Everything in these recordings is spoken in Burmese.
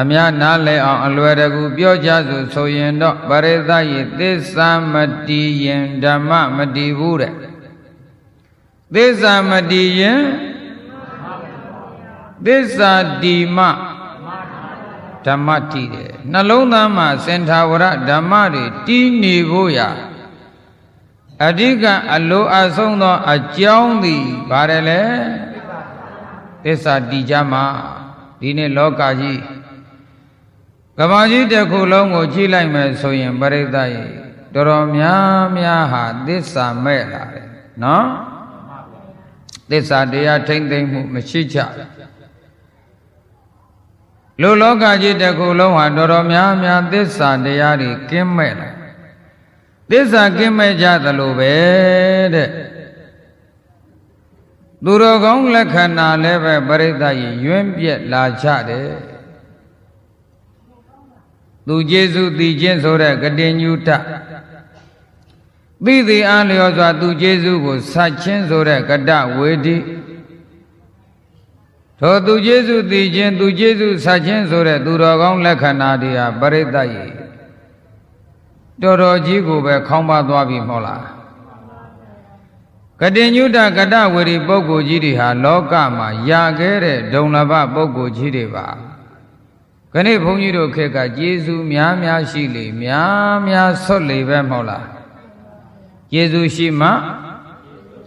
အများနားလည်အောင်အလွယ်တကူပြောကြစို့ဆိုရင်တော့ပရိသတ်ရဲ့သစ္စာမတည်ရင်ဓမ္မမတည်ဘူးတဲ့သစ္စာမတည်ရင်သစ္စာတည်မှဓမ္မတည်တယ်နှလုံးသားမှာစင်ထာဝရဓမ္မတွေတည်နေဖို့ရာအဓိကအလိုအဆုံးသောအကြောင်းသည်ဘာတယ်လဲသစ္စာတည်ကြမှာဒီနေ့လောကကြီး ကဘာကြီးတစ်ခုလုံးကိုကြည့်လိုက်မယ်ဆိုရင်ပရိသတ်ရေတော်တော်များများဟာသစ္စာမဲ့လာတယ်နော်သစ္စာတရားထိမ့်သိမ့်မှုမရှိကြလူလောကကြီးတစ်ခုလုံးဟာတော်တော်များများသစ္စာတရားတွေကင်းမဲ့လာသစ္စာကင်းမဲ့ကြသလိုပဲတဲ့သူတော်ကောင်းလက္ခဏာလည်းပဲပရိသတ်ရေယွင်းပြက်လာကြတယ် သူကျေစုတည်ခြင်းဆိုတဲ့ကတိညုတသိသည်အားလျော်စွာသူကျေစုကိုစัจခြင်းဆိုတဲ့ကတဝေဒီထိုသူကျေစုတည်ခြင်းသူကျေစုစัจခြင်းဆိုတဲ့သူတော်ကောင်းလက္ခဏာတွေဟာပရိသတ်ရေတော်တော်ကြီးကိုပဲခေါင်းပါသွားပြီမဟုတ်လားကတိညုတကတဝေဒီပုဂ္ဂိုလ်ကြီးတွေဟာလောကမှာရခဲ့တဲ့ဒုံလဘပုဂ္ဂိုလ်ကြီးတွေပါ ခဏဘုန်းကြီးတို့ခေတ်ကကျေးဇူးများများရှိလေများများဆွတ်လေပဲမဟုတ်လားကျေးဇူးရှိမှ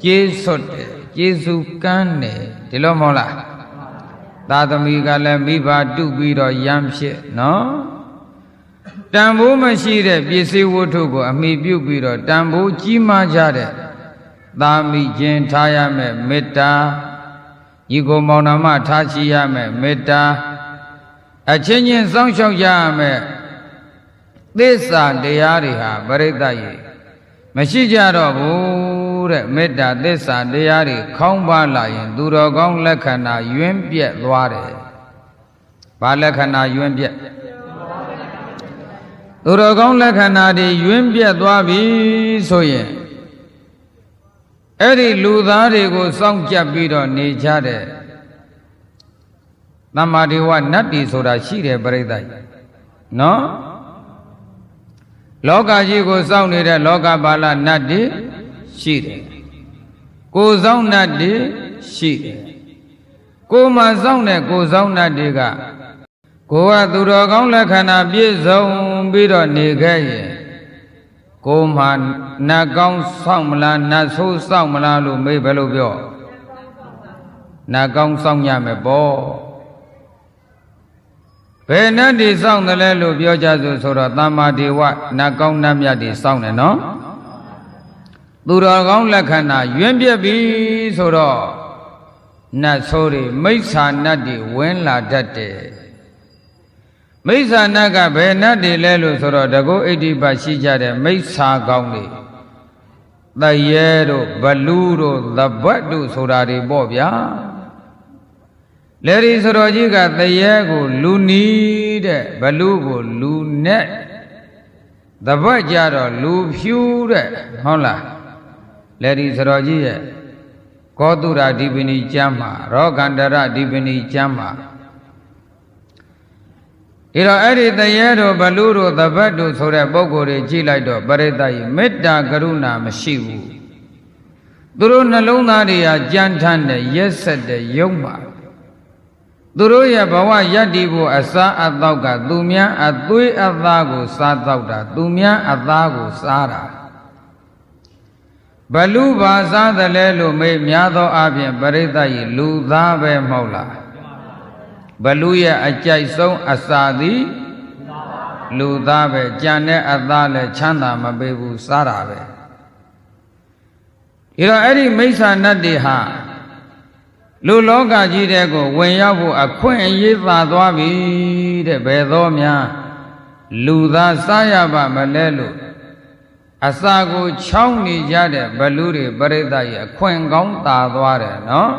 ကျေးဆွတ်တယ်ကျေးဇူးကမ်းတယ်ဒီလိုမဟုတ်လားသာသမီကလည်းမိဘတုပြီးတော့ရမ်းဖြစ်နော်တန်ဖိုးမရှိတဲ့ပစ္စည်းဝတ္ထုကိုအမိပြုပြီးတော့တန်ဖိုးကြီးမားကြတဲ့သာမိခြင်းထားရမယ်မေတ္တာညီကိုမောင်နှမထားရှိရမယ်မေတ္တာ အချင်းချင်းစောင့်ရှောက်ကြရမယ်သစ္စာတရားတွေဟာပရိသတ်ရေမရှိကြတော့ဘူးတဲ့မေတ္တာသစ္စာတရားတွေခေါင်းပါလာရင် သူတော်ကောင်းလက္ခဏာယွင်းပြက်သွားတယ်။ဘာလက္ခဏာယွင်းပြက်သူတော်ကောင်းလက္ခဏာတွေယွင်းပြက်သွားပြီဆိုရင်အဲ့ဒီလူသားတွေကိုစောင့်ကြပ်ပြီးတော့နေကြတဲ့ တမ္မာဒေဝနတ်တီဆိုတာရှိတယ်ပြိဿကြီးနော်လောကကြီးကိုစောင့်နေတဲ့လောကပါဠနတ်တီရှိတယ်ကိုစောင့်နတ်တီရှိတယ်ကိုမှစောင့်တဲ့ကိုစောင့်နတ်တီကကိုကသူတော်ကောင်းလက္ခဏာပြည့်စုံပြီးတော့နေခဲ့ရင်ကိုမှနတ်ကောင်းစောင့်မလားနတ်ဆိုးစောင့်မလားလို့မေးဘယ်လိုပြောနတ်ကောင်းစောင့်ရမယ်ပေါ့ ဘယ်နတ်တွေစောင့်တယ်လဲလို့ပြောကြဆိုဆိုတော့သမ္မာဒေဝနတ်ကောင်းနတ်မြတ်တွေစောင့်တယ်နော်သူတော်ကောင်းလက္ခဏာယွင်းပြက်ပြီဆိုတော့နတ်ဆိုးတွေမိစ္ဆာနတ်တွေဝင်လာတတ်တယ်မိစ္ဆာနတ်ကဘယ်နတ်တွေလဲလို့ဆိုတော့တကုဣတိပတ်ရှိကြတဲ့မိစ္ဆာကောင်းတွေတရေတို့ဘလူးတို့သဘတ်တို့ဆိုတာတွေပေါ့ဗျာ လေဒီဆိုတော်ကြီးကတရေကို လူနီးတဲ့ဘလူးကိုလူနဲ့သဘတ်ကြတော့လူဖြူတဲ့ဟုတ်လားလေဒီဆိုတော်ကြီးရဲ့ကောတုရာဒီပနီကျမ်းမှာရောဂန္တရဒီပနီကျမ်းမှာဒီတော့အဲ့ဒီတရေတို့ဘလူတို့သဘတ်တို့ဆိုတဲ့ပုံကိုယ်တွေကြည့်လိုက်တော့ပရိသတ်ကြီးမေတ္တာကရုဏာမရှိဘူးသူတို့နှလုံးသားတွေဟာကြမ်းထမ်းတဲ့ရက်ဆက်တဲ့ယုံပါ သူတို့ရဲ့ဘဝယက်တည်ဖို့အစားအသောက်ကသူများအသွေးအသားကိုစားတော့တာသူများအသားကိုစားတာဘလူဘာစားတယ်လဲလို့မေးများသောအားဖြင့်ပရိသတ်ကြီးလူသားပဲမဟုတ်လားဘလူရဲ့အကြိုက်ဆုံးအစာသည်လူသားပဲကြံတဲ့အသားလည်းချမ်းသာမပေးဘူးစားတာပဲဒီတော့အဲ့ဒီမိစ္ဆာနတ်တွေဟာ လူလောကကြီးတဲ့ကိုဝင်ရောက်ဖို့အခွင့်အရေးသာသွားပြီတဲ့ဘယ်သောများလူသားစားရပါမလဲလို့အစာကိုချောင်းနေကြတဲ့ဘလူတွေပရိသတ်ရဲ့အခွင့်ကောင်းသာသွားတယ်နော်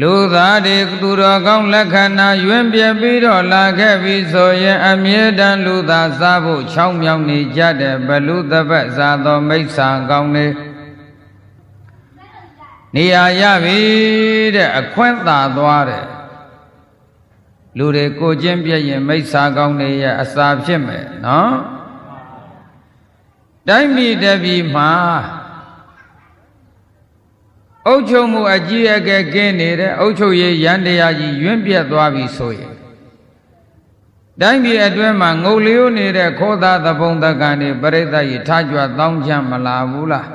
လူသားတွေသူတော်ကောင်းလက္ခဏာယွင်းပြပြီးတော့လာခဲ့ပြီဆိုရင်အမြဲတမ်းလူသားစားဖို့ချောင်းမြောင်းနေကြတဲ့ဘလူသပတ်စားသောမိစ္ဆာကောင်းတွေ နေရာရပြီတဲ့အခွင့်သာသွားတယ်လူတွေကိုချင်းပြည့်ရင်မိစ္ဆာကောင်းတွေရဲ့အစာဖြစ်မယ်နော်တိုင်းပြည်တပြည်မှာအုတ်ချုပ်မှုအကြီးအကဲကင်းနေတဲ့အုတ်ချုပ်ရေးရန်တရားကြီးယွင့်ပြတ်သွားပြီဆိုရင်တိုင်းပြည်အတွင်းမှာငုတ်လျိုးနေတဲ့ခောသားသဘုံတကန်တွေပြိဿကြီးထားကြွတောင်းချမလာဘူးလား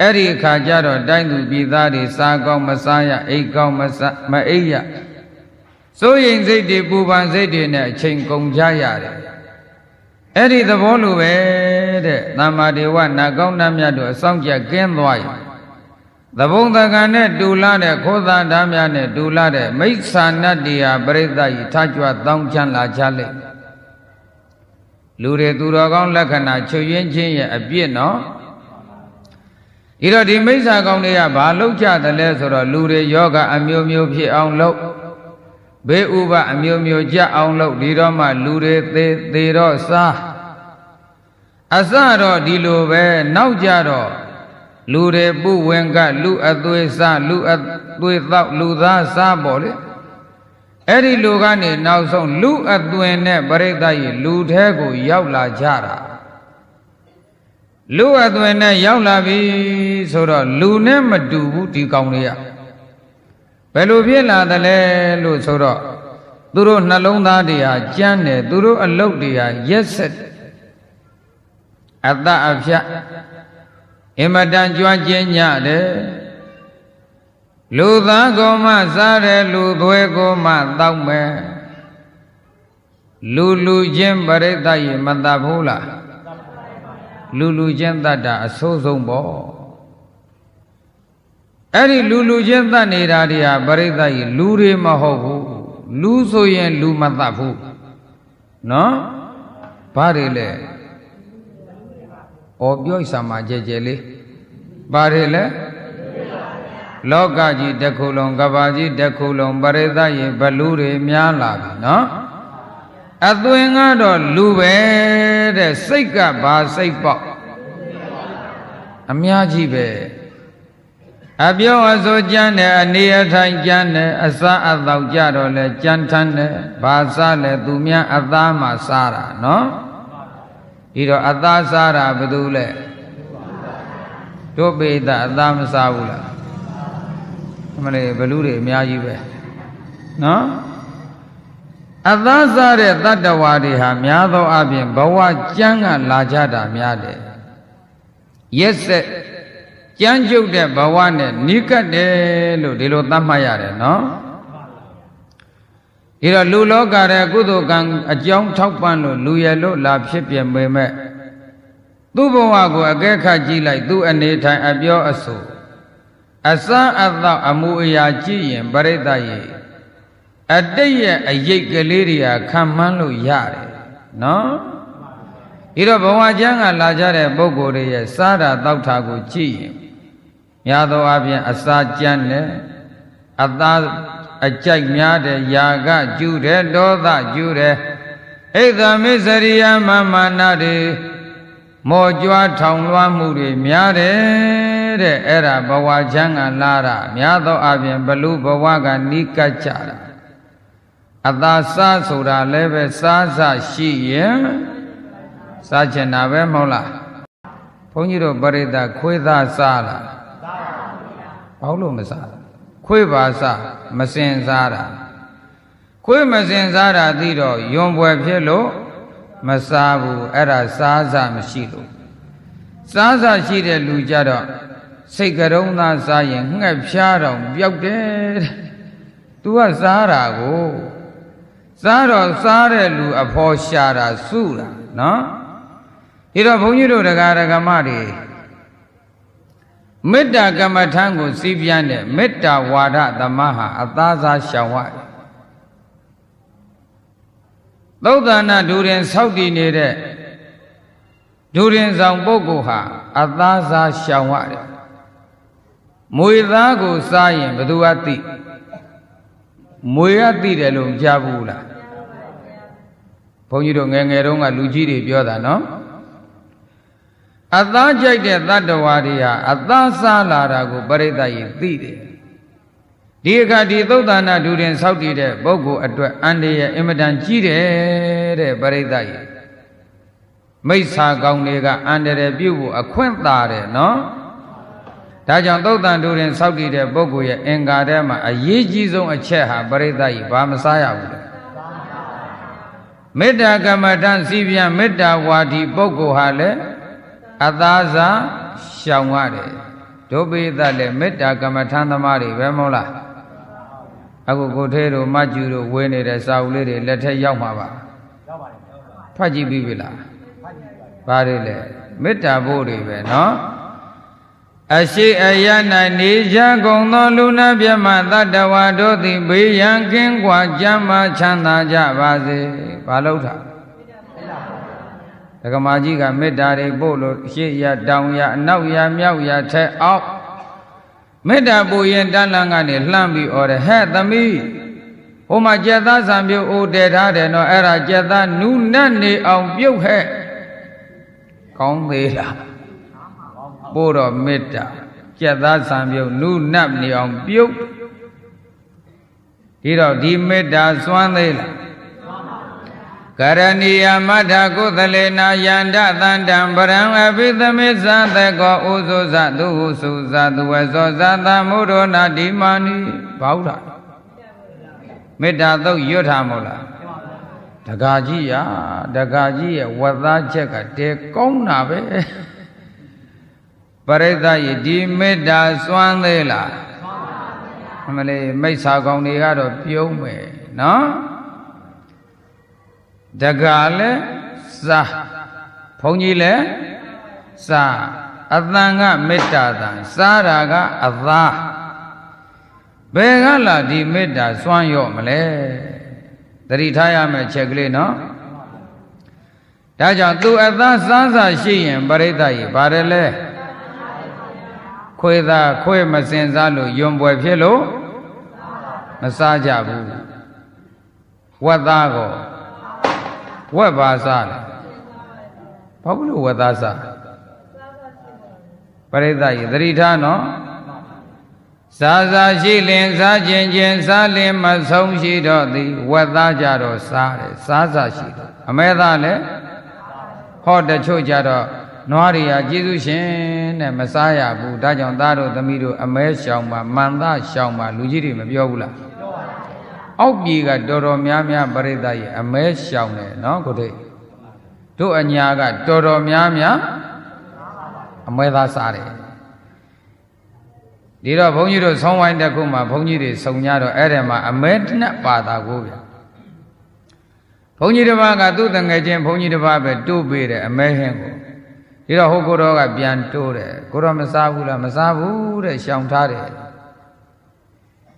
အဲ့ဒီအခါကျတော့တိုင်းသူပြည်သားတွေစားကောင်းမစားရအိတ်ကောင်းမစားမအိပ်ရစိုးရင်စိတ်တွေပူပန်စိတ်တွေနဲ့အချိန်ကုန်ကြရတယ်အဲ့ဒီသဘောလိုပဲတဲ့သမ္မာဒေဝနာကောင်းနှမြတ်တို့အဆောင်ကြကင်းသွားရင်သဘုံတကံနဲ့တူလာတဲ့ခိုးသားဓာများနဲ့တူလာတဲ့မိစ္ဆာနတ္တိယပရိသတ်ဤထကြွတောင်းချမ်းလာကြလိမ့်လူတွေသူတော်ကောင်းလက္ခဏာချုပ်ရင်းချင်းရဲ့အပြစ်နော် ဒီတော့ဒီမိစ္ဆာကောင်းတွေကဘာလောက်ကြတယ်လဲဆိုတော့လူတွေယောဂအမျိုးမျိုးဖြစ်အောင်လုပ်ဘေးဥပအမျိုးမျိုးကြအောင်လုပ်ဒီတော့မှလူတွေသေသေးတော့စားအစတော့ဒီလိုပဲနောက်ကြတော့လူတွေပုဝင်ကလူအသွေးစားလူအသွေးသောက်လူသားစားပေါ့လေအဲ့ဒီလူကနေနောက်ဆုံးလူအသွင်နဲ့ပရိသတ်ကြီးလူထဲကိုရောက်လာကြတာ လူအသွင်နဲ့ရောက်လာပြီဆိုတော့လူနဲ့မတူဘူးဒီကောင်တွေကဘယ်လိုဖြစ်လာသလဲလို့ဆိုတော့သူတို့နှလုံးသားတွေဟာကြမ်းတယ်သူတို့အလုတ်တွေဟာရက်ဆက်အတ္တအဖြတ်အင်မတန်ကြွကျင်ညတယ်လူသားကိုမှစားတယ်လူသွဲကိုမှတောက်မယ်လူလူချင်းပရိသတ်ရေမတတ်ဘူးလား လူလူချင်းတတ်တာအဆိုးဆုံးပေါ့အဲ့ဒီလူလူချင်းတတ်နေတာတွေဟာပရိသတ်ရေလူတွေမဟုတ်ဘူးလူဆိုရင်လူမတတ်ဘူးနော်ဘာတွေလဲ။ဩပြောဣစာမှာကြဲကြဲလေး။ဘာတွေလဲ။လောကကြီးတစ်ခုလုံးကဘာကြီးတစ်ခုလုံးပရိသတ်ရေဘလူတွေများလာပြီနော်။ အသွင်ကတော့လူပဲတဲ့စိတ်ကဘာစိတ်ပေါက်အများကြီးပဲအပြောအဆိုကြမ်းတယ်အနေအထိုင်ကြမ်းတယ်အစားအသောက်ကြတော့လဲကြမ်းထမ်းတယ်ဘာစားလဲသူများအသားမှစားတာနော်။ဒီတော့အသားစားတာဘယ်သူလဲတို့ပိသအသားမစားဘူးလားအမလေးဘလူတွေအများကြီးပဲနော် အသားစားတဲ့တတ္တဝါတွေဟာများသောအားဖြင့်ဘဝကြမ်းကလာကြတာများတယ်ရက်ဆက်ကြမ်းကြုတ်တဲ့ဘဝနဲ့နိကတ်တယ်လို့ဒီလိုသတ်မှတ်ရတယ်နော်ဒီတော့လူလောကရဲ့ကုသိုလ်ကံအကြောင်းထောက်ပံ့လို့လူရလို့လာဖြစ်ပြပေမဲ့သူ့ဘဝကိုအကဲခတ်ကြည့်လိုက်သူ့အနေထိုင်အပြောအဆိုအစမ်းအသောအမှုအရာကြည့်ရင်ပရိသတ်ရဲ့ အတိတ်ရဲ့အရေးကလေးတွေကခံမှန်းလို့ရတယ်နော်ဒီတော့ဘဝကျမ်းကလာကြတဲ့ပုဂ္ဂိုလ်တွေရဲ့စားတာတောက်တာကိုကြည့်ရင်များသောအားဖြင့်အစာကြမ်းတယ်အသားအကြိုက်များတဲ့ຢာကကျူတယ်ဒေါသကျူတယ်ဣဒ္ဓမစ္စရိယမမာနတွေမောကြွားထောင်လွှမ်းမှုတွေများတယ်တဲ့အဲ့ဒါဘဝချမ်းကလာတာများသောအားဖြင့်ဘလူဘဝကနိကတ်ကြတာ အသာစားဆိုတာလည်းပဲစားစရှိရင်စားချင်တာပဲမဟုတ်လားဘုန်းကြီးတို့ပရိသတ်ခွေးသားစားလားဘာလို့မစားခွေးပါစားမစင်စားတာခွေးမစင်စားတာသိတော့ယွန်ပွဲဖြစ်လို့မစားဘူးအဲ့ဒါစားစားမရှိလို့စားစားရှိတဲ့လူကြတော့စိတ်ကရုံးသားစားရင်ငှက်ဖြားတော့ပျောက်တယ်တဲ့။ तू ကစားတာကို စားတော့စားတဲ့လူအဖော်ရှာတာစုတာနော်။ဒီတော့ဘုန်းကြီးတို့တရားဓမ္မတွေမေတ္တာကမ္မထံကိုစီးပြန်းတဲ့မေတ္တာဝါဒသမဟာအသားစားရှောင်ရတယ်သုဒ္ဓနာဒူရင်ဆောက်တည်နေတဲ့ဒူရင်ဆောင်ပုဂ္ဂိုလ်ဟာအသားစားရှောင်ရတယ်မွေသားကိုစားရင်ဘယ်သူကသိ မွေကသိတယ်လို့မကြားဘူးလားဘုန်းကြီးတို့ငယ်ငယ်တုန်းကလူကြီးတွေပြောတာနော်အသားကြိုက်တဲ့တတ္တဝါတွေဟာအသားစားလာတာကိုပရိသတ်ကြီးသိတယ်ဒဒီအခါဒီသုတ်တနာဒူရင်ဆောက်တည်တဲ့ပုဂ္ဂိုလ်အတွက်အန္တရာယ်အင်မတန်ကြီးတယ်တဲ့ပရိသတ်ကြီးမိစ္ဆာကောင်းတွေကအန္တရာယ်ပြုတ်ဖို့အခွင့်သာတယ်နော် ဒါကြောင့်သုတ်တန်ဒူရင်ဆောက်တည်တဲ့ပုဂ္ဂိုလ်ရဲ့အင်္ဂါထဲမှာအရေးကြီးဆုံးအချက်ဟာပရိသတ်ကြီးဘာမစားရဘူးလေမေတ္တာကမ္မထံစီပြန်မေတ္တာဝါဒီပုဂ္ဂိုလ်ဟာလည်းအသားစားရှောင်ရတယ်ဒုပိသလည်းမေတ္တာကမ္မထံသမားတွေပဲမဟုတ်လားအခုကိုသေးတို့မကျူတို့ဝေးနေတဲ့စာအုပ်လေးတွေလက်ထက်ရောက်မှာပါရောက်ပါတယ်ဖတ်ကြည့်ပြီးပြီလားဘာတွေလဲမေတ္တာဖို့တွေပဲနော် အရှိအယ၌နေကြကုန်သောလူနာမြတ်မတတ္တဝါတို့သည်ဘေးရန်ကင်းကွာကြမ်းမှချမ်းသာကြပါစေဘာလို့ထားဒကမာကြီးကမေတ္တာတွေပို့လို့ရှေ့ရတောင်ရအနောက်ရမြောက်ရထက်အောက်မေတ္တာပူရင်တန်လန်းကနေလှမ်းပြီးអော်တယ်ဟဲ့သမီးဟိုမှာကြက်သားဆံပြုတ်အိုတည်ထားတယ်နော်အဲ့ဒါကြက်သားနူးနတ်နေအောင်ပြုတ်ဟဲ့ကောင်းသေးလား ပို့တော့မေတ္တာကြက်သားဆံပြုတ်နုနတ်နေအောင်ပြုတ်ဒီတော့ဒီမေတ္တာစွမ်းသေးလားကရဏီယမထကုသလေနာယန္တသန္တံပရံအဘိသမေသသကောဥဇုဇသူဟုစုဇသူဝဇောဇသမုရောနာဒီမာနိဘာဟုတ်လားမေတ္တာသုတ်ရွတ်ထားမို့လားတကာကြီးရတကာကြီးရဲ့ဝတ်သားချက်ကတဲကောင်းတာပဲ ပရိသတ်ရဲ့ဒီမေတ္တာစွမ်းသေးလားအမလေးမိစ္ဆာကောင်တွေကတော့ပြုံးမယ်နော်တကာလည်းစာဘုန်းကြီးလည်းစာအတန်ကမေတ္တာတန်စားတာကအသာဘယ်ကလာဒီမေတ္တာစွမ်းရော့မလဲတတိထားရမယ်ချက်ကလေးနော်ဒါကြောင့်သူအသားစားစာရှိရင်ပရိသတ်ကြီးပါတယ်လဲ ခွေသာခွေမစင်စားလို့ယွံပွဲဖြစ်လို့မစားကြဘူးဝက်သားကိုဝက်ပါစားတယ်ဘာဘူးလို့ဝက်သားစားပရိသတ်ကြီးသတိထားနော်စားစားရှိလင်စားခြင်းခြင်းစားလင်မဆုံးရှိတော့သည်ဝက်သားကြတော့စားတယ်စားစားရှိတော့အမဲသားလည်းဟောတချို့ကြတော့ နွားတွေကကျေးဇူးရှင်တဲ့မစားရဘူးဒါကြောင့်သားတို့သမီးတို့အမဲရှောင်ပါမန်သားရှောင်ပါလူကြီးတွေမပြောဘူးလားပြောပါဘူးအောက်ပြေကတော်တော်များများပရိသတ်ရဲ့အမဲရှောင်တယ်နော်ကိုတိတ်တို့အညာကတော်တော်များများအမဲသားစားတယ်ဒီတော့ဘုန်းကြီးတို့ဆောင်းဝိုင်းတစ်ခုမှာဘုန်းကြီးတွေစုံကြတော့အဲ့ဒီမှာအမဲနှစ်ပါတာကိုဗျဘုန်းကြီးတစ်ပါးကသူ့တငယ်ချင်းဘုန်းကြီးတစ်ပါးပဲတိုးပေးတယ်အမဲဟင်းကို ဒီတော့ဟိုကိုတော်ကပြန်တိုးတယ်ကိုတော်မစားဘူးလားမစားဘူးတဲ့ရှောင်ထားတယ်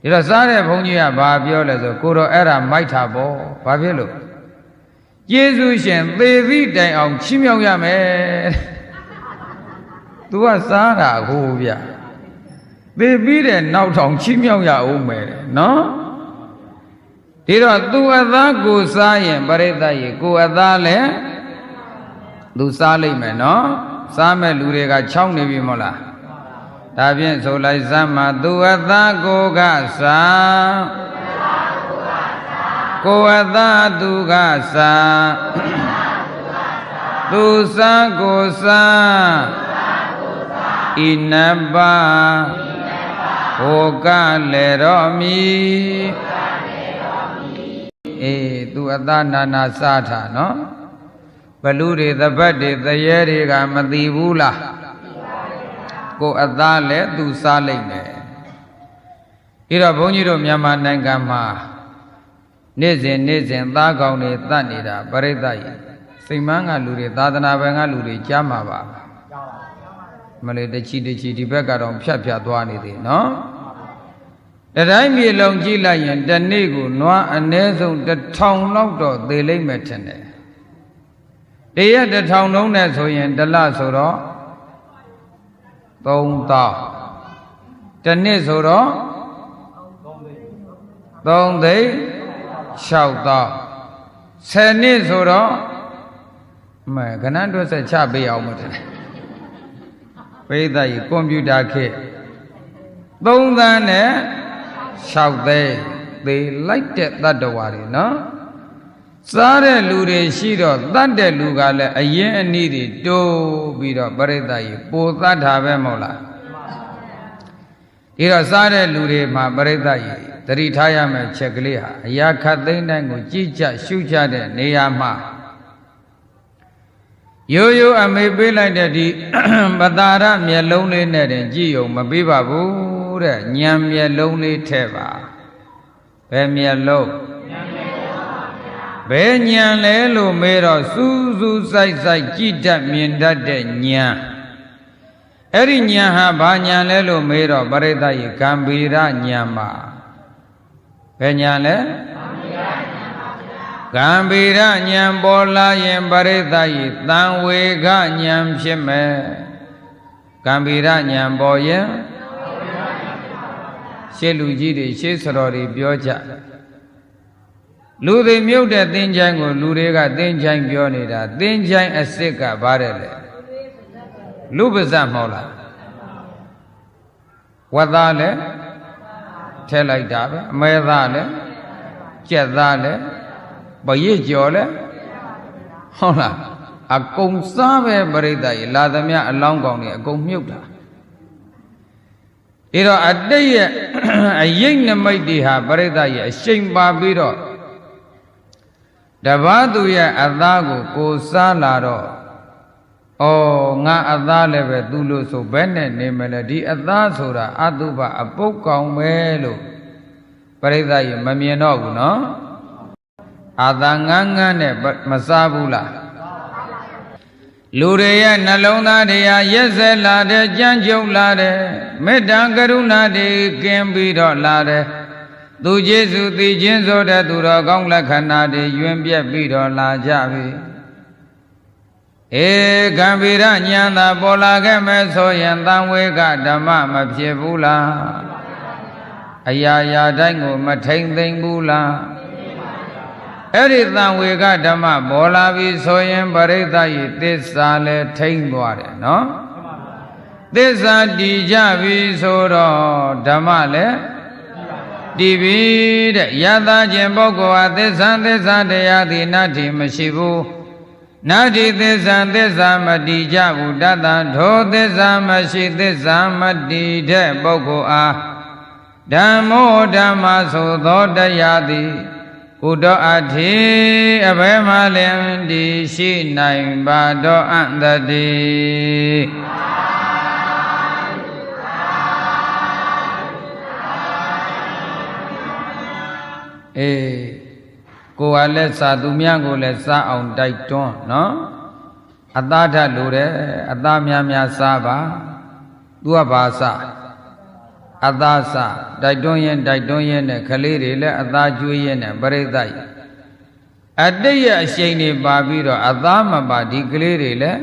ဒီတော့စားတဲ့ဘုန်းကြီးကဘာပြောလဲဆိုကိုတော်အဲ့ဒါမိုက်တာပေါ့ဘာဖြစ်လို့ကျေးဇူးရှင်သေသည့်တိုင်အောင်ချီးမြှောက်ရမယ်။ तू ကစားတာဟိုဗျ။သေပြီးတဲ့နောက်ထောင်ချီးမြှောက်ရအောင်မယ်နော်။ဒီတော့ तू အသားကိုစားရင်ပရိသတ်ရေကိုအသားလည်း သူစားလိမ့်မယ်နော်စားမဲ့လူတွေကချောင်းနေပြီမဟုတ်လားဒါဖြင့်ဆိုလိုက်စမ်းမှာသူအသားကိုကစားကိုအသားသူကစားသူစားကိုစားဣနပဟောကလေတော်မီအေးသူအသားနာနာစားတာနော် ဘလူတွေသပတ်တွေသရဲတွေကမသိဘူးလားကိုအသားလည်းသူစားလိုက်မယ်ပြီးတော့ဘုန်းကြီးတို့မြန်မာနိုင်ငံမှာနေ့စဉ်နေ့စဉ်သားကောင်းတွေတတ်နေတာပရိသတ်ကြီးစိတ်မန်းကလူတွေသာသနာဘယ်ကလူတွေကြားမှာပါမလေးတချီတချီဒီဘက်ကတော့ဖြတ်ဖြတ်သွားနေသေးနော်တတိုင်းမြေလုံးကြည့်လိုက်ရင်တနေ့ကိုနွားအ ਨੇ ဆုံးတစ်ထောင်လောက်တော့သေလိမ့်မယ်ထင်တယ် တရက်တစ်ထောင်လုံးနဲ့ဆိုရင်တစ်လဆိုတော့3000တနှစ်ဆိုတော့3သိန်း6000 10နှစ်ဆိုတော့မဲကဏ္ဍတွက်ဆက်ချပေးအောင်မထင်ပိဿကြီးကွန်ပျူတာခေတ်3သန်းနဲ့6သိန်းသေလိုက်တဲ့တတ္တဝါတွေနော် စားတဲ့လူတွေရှိတော့တတ်တဲ့လူကလည်းအရင်အနည်းတွေတိုးပြီးတော့ပရိသတ်ကြီးပိုတတ်တာပဲမဟုတ်လားဒီတော့စားတဲ့လူတွေမှာပရိသတ်ကြီးတတိထားရမယ့်ချက်ကလေးဟာအရာခတ်သိမ်းတိုင်းကိုကြည်ကြရှုကြတဲ့နေရာမှာရိုးရိုးအမေပေးလိုက်တဲ့ဒီပတာရမျက်လုံးလေးနဲ့တင်ကြည့်ုံမပေးပါဘူးတဲ့ညံမျက်လုံးလေးထဲပါဘယ်မျက်လုံး ဘယ်ညံလဲလို့မေးတော့စူးစူးဆိုင်ဆိုင်ကြည်တတ်မြင်တတ်တဲ့ညံအဲ့ဒီညံဟာဘာညံလဲလို့မေးတော့ပရိသတ်ကြီးကံဗီရညံပါဘယ်ညံလဲကံဗီရညံပေါ်လာရင်ပရိသတ်ကြီးတန်ဝေကညံဖြစ်မယ်ကံဗီရညံပေါ်ရင်ရှေ့လူကြီးတွေရှေ့စတော်တွေပြောကြ လူတွေမြုပ်တဲ့သင်္ချိုင်းကိုလူတွေကသင်္ချိုင်းပြောနေတာသင်္ချိုင်းအစ်စ်ကဘာတဲ့လဲလူပါဇတ်မဟုတ်လားဝတ်သားလဲထဲလိုက်တာပဲအမဲသားလဲကြက်သားလဲပရစ်ကြော်လဲဟုတ်လားအကုန်စားပဲပြိတ္တရေလာသမျှအလောင်းကောင်တွေအကုန်မြုပ်တာဒါတော့အတိတ်ရဲ့အယိတ်နမိတ်တွေဟာပြိတ္တရေအရှိန်ပါပြီးတော့ တပားသူရဲ့အသားကိုကိုစားလာတော့ဩငါအသားလည်းပဲသူလို့ဆိုဘယ်နဲ့နေမလဲဒီအသားဆိုတာအတုပအပုတ်ကောင်ပဲလို့ပရိသတ်ရမမြင်တော့ဘူးနော်အာသာငန်းငန်းနဲ့မစားဘူးလားလူတွေရဲ့နှလုံးသားတရားရက်စက်လာတဲ့ကြမ်းကြုတ်လာတဲ့မေတ္တာကရုဏာတွေကင်းပြီးတော့လာတဲ့ သူကျေစုသိချင်းဆိုတဲ့သူတော်ကောင်းလက္ခဏာတွေယွင်ပြက်ပြီးတော့လာကြပြီဧကံဗိရညာသာပေါ်လာခဲ့မဲ့ဆိုရင်တံဝေကဓမ္မမဖြစ်ဘူးလားအရာရာတိုင်းကိုမထိမ့်သိမ့်ဘူးလားအဲ့ဒီတံဝေကဓမ္မပေါ်လာပြီဆိုရင်ပရိသတ်ဤသစ္စာလည်းထိမ့်သွားတယ်နော်သစ္စာတည်ကြပြီဆိုတော့ဓမ္မလည်း တည်ပြီတဲ့ယသခြင်းပုဂ္ဂိုလ်ဟာသစ္စာသစ္စာတရားသည်နတ္ထိမရှိဘူးနာတိသစ္စာသစ္စာမတည်ကြဘူးတတံထိုသစ္စာမရှိသစ္စာမတည်တဲ့ပုဂ္ဂိုလ်အားဓမ္မောဓမ္မဆိုသောတရားသည်ကုတောအထေအဘယ်မှလင်ဒီရှိနိုင်ပါတော့အန္တတိ အေးကိုယ်ကလည်းစာသူများကိုလည်းစားအောင်တိုက်တွန်းနော်အသားဓာတ်လိုတယ်အသားများများစားပါသူကဘာစားအသားစားတိုက်တွန်းရင်တိုက်တွန်းရင်နဲ့ကလေးတွေလည်းအသားကျွေးရင်နဲ့ပြိဿတ်အတိတ်ရဲ့အရှိန်တွေပါပြီးတော့အသားမပါဒီကလေးတွေလည်း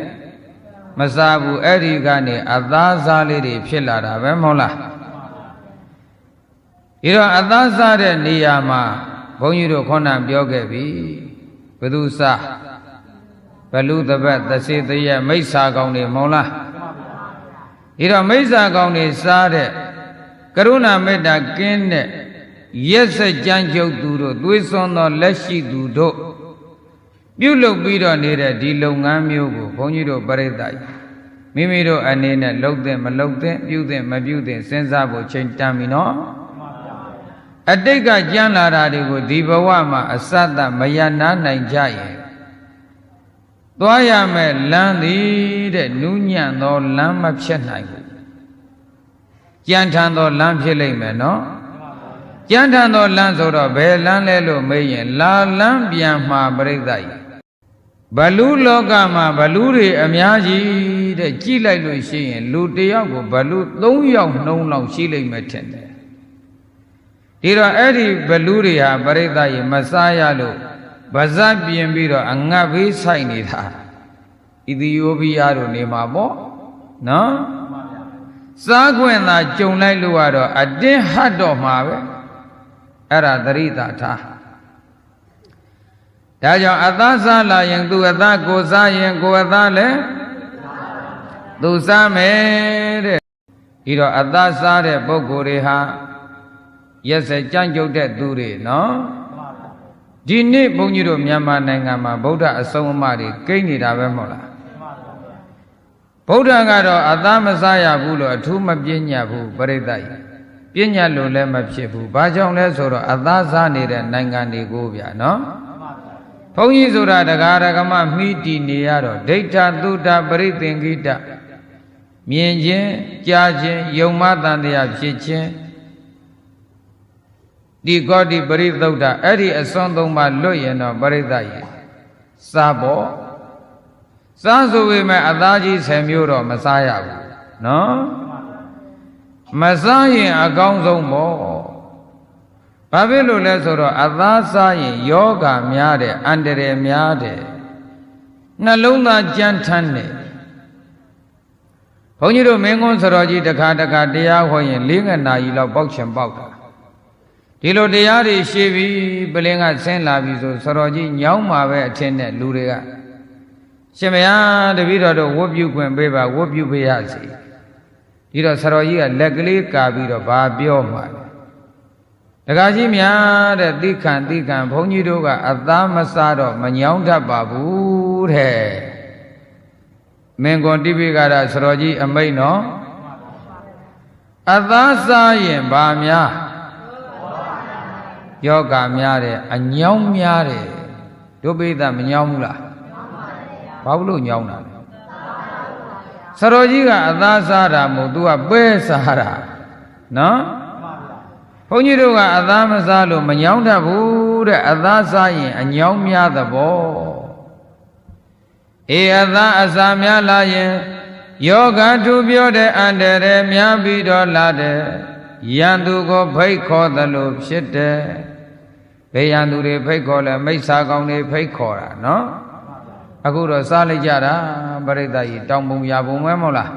မစားဘူးအဲ့ဒီကနေအသားစားလေးတွေဖြစ်လာတာပဲမဟုတ်လား ဒီတော့အသားစားတဲ့နေရာမှာဘုန်းကြီးတို့ခေါဏပြောခဲ့ပြီဘသူစားဘလူတပတ်သစေတရမိစ္ဆာကောင်တွေမဟုတ်လားဒီတော့မိစ္ဆာကောင်တွေစားတဲ့ကရုဏာမေတ္တာကင်းတဲ့ရက်စက်ကြမ်းကြုတ်သူတို့သွေးစွန်းသောလက်ရှိသူတို့ပြုလုပ်ပြီးတော့နေတဲ့ဒီလုပ်ငန်းမျိုးကိုဘုန်းကြီးတို့ပြိဿမိမိတို့အနေနဲ့လှုပ်တဲ့မလှုပ်တဲ့ပြုတဲ့မပြုတဲ့စဉ်းစားဖို့ချိန်တန်ပြီနော် အတိတ်ကကြမ်းလာတာတွေကိုဒီဘဝမှာအစတမယနာနိုင်ကြရင်သွားရမယ်လမ်းသည်တဲ့နူးညံ့သောလမ်းမဖြစ်နိုင်ဘူးကြံထန်သောလမ်းဖြစ်လိမ့်မယ်နော်ကြံထန်သောလမ်းဆိုတော့ဘယ်လမ်းလဲလို့မေးရင်လာလမ်းပြန်မှာပြိဿကြီးဘလူလောကမှာဘလူတွေအများကြီးတဲ့ကြည့်လိုက်လို့ရှိရင်လူတယောက်ကိုဘလူ3ယောက်နှုံးလောက်ရှိလိမ့်မယ်ထင်တယ် ဒီတော့အဲ့ဒီဘလူတွေဟာပရိသတ်ရေမစားရလို့ဗဇတ်ပြင်ပြီးတော့အငတ်ဘေးဆိုင်နေတာဣသီယိုးဘီးယားတို့နေမှာပေါ့နော်စားခွင့်သာကြုံလိုက်လို့ကတော့အတင်းဟတ်တော့မှာပဲအဲ့ဒါသတိသာထားဒါကြောင့်အသားစားလာရင်သူအသားကိုစားရင်ကိုအသားလည်းသူစားမယ်တဲ့ဒီတော့အသားစားတဲ့ပုဂ္ဂိုလ်တွေဟာ ရက်စက်ကြမ်းကြုတ်တဲ့သူတွေနော်ဒီနေ့ဘုန်းကြီးတို့မြန်မာနိုင်ငံမှာဗုဒ္ဓအဆုံးအမတွေကိန်းနေတာပဲမဟုတ်လားဗုဒ္ဓကတော့အသားမစားရဘူးလို့အထူးမပြညတ်ဘူးပရိသတ်ကြီးပြညတ်လို့လည်းမဖြစ်ဘူးဘာကြောင့်လဲဆိုတော့အသားစားနေတဲ့နိုင်ငံတွေကိုဗျာနော်ဘုန်းကြီးဆိုတာတရားဓမ္မမိတီနေရတော့ဒိဋ္ဌသုတပရိသင်္ကိတမြင်ခြင်းကြားခြင်းယုံမတန်တရားဖြစ်ခြင်း ဒီကောတိပရိသုဒ္ဓအဲ့ဒီအစွန်းသုံးပါလွတ်ရင်တော့ပရိသတ်ကြီးစားဖို့စားဆိုပေမဲ့အသားကြီး10မျိုးတော့မစားရဘူးနော်မစားရင်အကောင်းဆုံးပေါ့ဘာဖြစ်လို့လဲဆိုတော့အသားစားရင်ယောဂများတယ်အန္တရာယ်များတယ်နှလုံးသားကြမ်းထမ်းတယ်ဘုန်းကြီးတို့မင်းကွန်းစတော်ကြီးတခါတခါတရားဟောရင်၄ငနာရီလောက်ပေါက်ချင်ပေါက်တာ ဒီလိုတရားတွေရှေ့ပြီးပလင်းကဆင်းလာပြီဆိုစတော်ကြီးညောင်းမှာပဲအထင်နဲ့လူတွေကရှင်မယားတပည့်တော်တို့ဝတ်ပြုခွင့်ပေးပါဝတ်ပြုပေးရစီဒီတော့စတော်ကြီးကလက်ကလေးကာပြီးတော့ဘာပြောမှလဲတခါကြီးများတဲ့တိခံတိခံဘုန်းကြီးတို့ကအသားမစားတော့မညောင်းတတ်ပါဘူးတဲ့မင်းကွန်တိပိကာရစတော်ကြီးအမိတ်နော်အသားစားရင်ဘာများ ယောဂများတယ်အညောင်းများတယ်တို့ပိသမညောင်းဘူးလားဘာလို့ညောင်းတာလဲစတော်ကြီးကအသားစားတာမို့ तू ကပဲစားတာနော်ဘုန်းကြီးတို့ကအသားမစားလို့မညောင်းတတ်ဘူးတဲ့အသားစားရင်အညောင်းများသဘောအေးအသားအစာများလာရင်ယောဂထူပြောတဲ့အန္တရာယ်များပြီးတော့လာတဲ့ယံသူကိုဖိတ်ခေါ်သလိုဖြစ်တယ် ဘေးယံသူတွေဖိတ်ခေါ်လဲမိစ္ဆာကောင်တွေဖိတ်ခေါ်တာနော်အခုတော့စားလိုက်ကြတာပရိသတ်ကြီးတောင်ပုံရပုံမဲမဟုတ်လား